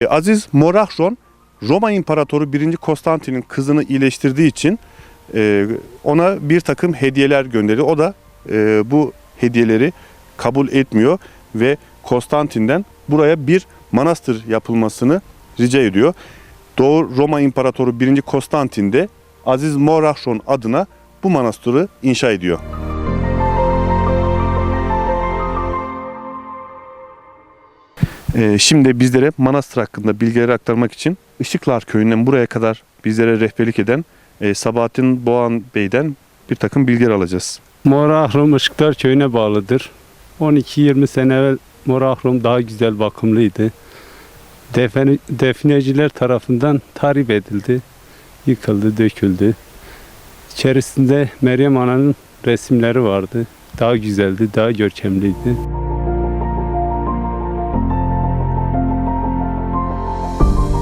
E, Aziz Morahron Roma İmparatoru 1. Konstantin'in kızını iyileştirdiği için e, ona bir takım hediyeler gönderdi. O da e, bu hediyeleri kabul etmiyor ve Konstantin'den buraya bir manastır yapılmasını rica ediyor. Doğu Roma İmparatoru 1. Konstantin de Aziz Morahron adına bu manastırı inşa ediyor. Şimdi bizlere manastır hakkında bilgileri aktarmak için Işıklar Köyü'nden buraya kadar bizlere rehberlik eden e, Sabahattin Boğan Bey'den bir takım bilgiler alacağız. Morahrum Işıklar Köyü'ne bağlıdır. 12-20 sene evvel Morahrum daha güzel bakımlıydı. Defne, defineciler tarafından tahrip edildi. Yıkıldı, döküldü. İçerisinde Meryem Ana'nın resimleri vardı. Daha güzeldi, daha görkemliydi.